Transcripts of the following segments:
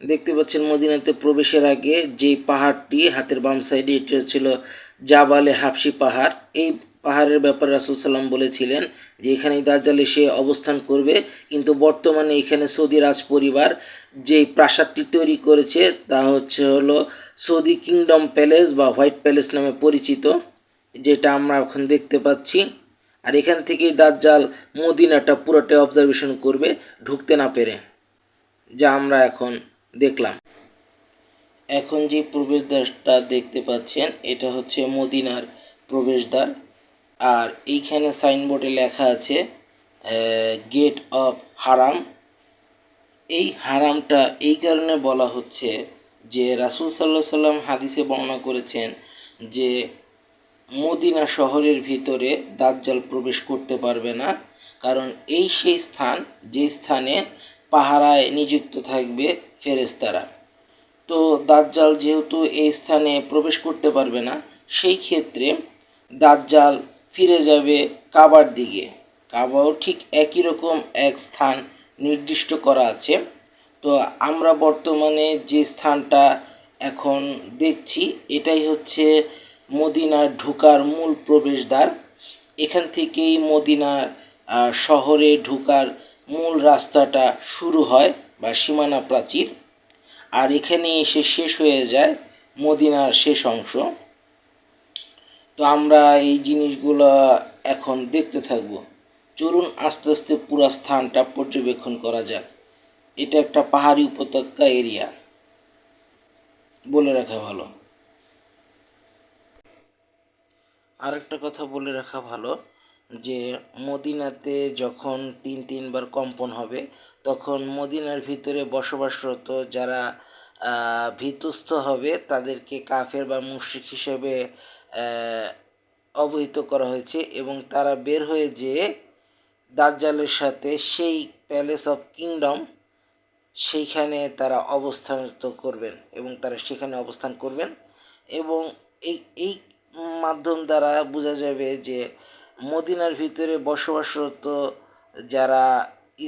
দেখতে পাচ্ছেন মদিনাতে প্রবেশের আগে যে পাহাড়টি হাতের বাম সাইডে এটি হচ্ছিল জাবালে হাফসি পাহাড়। এই পাহাড়ের ব্যাপারে রাসুল সাল্লাম বলেছিলেন যে এখানে দার্জালে সে অবস্থান করবে, কিন্তু বর্তমানে এখানে সৌদি রাজ পরিবার যেই প্রাসাদটি তৈরি করেছে তা হচ্ছে হলো সৌদি কিংডম প্যালেস বা হোয়াইট প্যালেস নামে পরিচিত, যেটা আমরা এখন দেখতে পাচ্ছি। আর এখান থেকেই দাজ্জাল মদিনাটা পুরোটাই অবজারভেশন করবে, ঢুকতে না পেরে। যা আমরা এখন দেখলাম। এখন যে প্রবেশদ্বারটা দেখতে পাচ্ছেন, এটা হচ্ছে মদিনার প্রবেশদ্বার। আর এইখানে সাইনবোর্ডে লেখা আছে গেট অফ হারাম। এই হারামটা এই কারণে বলা হচ্ছে যে রাসুল সাল্লাহ সাল্লাম হাদিসে বর্ণনা করেছেন যে মদিনা শহরের ভিতরে দাজ্জাল প্রবেশ করতে পারবে না। কারণ এই সেই স্থান, যে স্থানে পাহারায় নিযুক্ত থাকবে ফেরেস্তারা তো দাজ্জাল যেহেতু এই স্থানে প্রবেশ করতে পারবে না, সেই ক্ষেত্রে দাজ্জাল ফিরে যাবে কাবার দিকে। কাবাও ঠিক একই রকম এক স্থান নির্দিষ্ট করা আছে। তো আমরা বর্তমানে যে স্থানটা এখন দেখছি, এটাই হচ্ছে মদিনার ঢোকার মূল প্রবেশদ্বার। এখান থেকেই মদিনার শহরে ঢোকার মূল রাস্তাটা শুরু হয় বা সীমানা প্রাচীর, আর এখানে এসে শেষ হয়ে যায় মদিনার শেষ অংশ। তো আমরা এই জিনিসগুলো এখন দেখতে থাকব। চলুন আস্তে আস্তে পুরো স্থানটা পর্যবেক্ষণ করা যাক। এটা একটা পাহাড়ি উপত্যকা এরিয়া। বলে রাখা ভালো। আর একটা কথা বলে রাখা ভালো যে মদিনাতে যখন তিন, তিনবার কম্পন হবে, তখন মদিনার ভিতরে বসবাসরত যারা ভীতস্থ হবে, তাদেরকে কাফের বা মুশরিক হিসেবে অবহিত করা হয়েছে এবং তারা বের হয়ে যেয়ে দাজ্জালের সাথে সেই প্যালেস অফ কিংডম, সেইখানে তারা অবস্থানিত করবেন এবং তারা সেখানে অবস্থান করবেন এবং এই এই মাধ্যম দ্বারা বোঝা যাবে যে মদিনার ভিতরে বসবাসরত যারা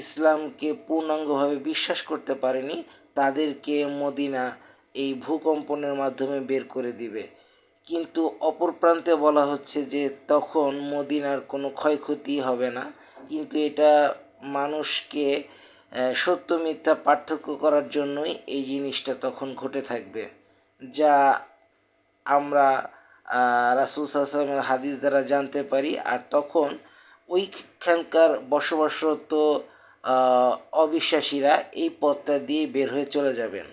ইসলামকে পূর্ণাঙ্গভাবে বিশ্বাস করতে পারেনি, তাদেরকে মদিনা এই ভূকম্পনের মাধ্যমে বের করে দিবে। কিন্তু অপর প্রান্তে বলা হচ্ছে যে, তখন মদিনার কোনো ক্ষয়ক্ষতি হবে না। কিন্তু এটা মানুষকে সত্য মিথ্যা পার্থক্য করার জন্যই এই জিনিসটা তখন ঘটে থাকবে, যা আমরা রাসুল সাল্লামের হাদিস দ্বারা জানতে পারি। আর তখন ওইখানকার বসবাসরত অবিশ্বাসীরা এই পথটা দিয়ে বের হয়ে চলে যাবেন।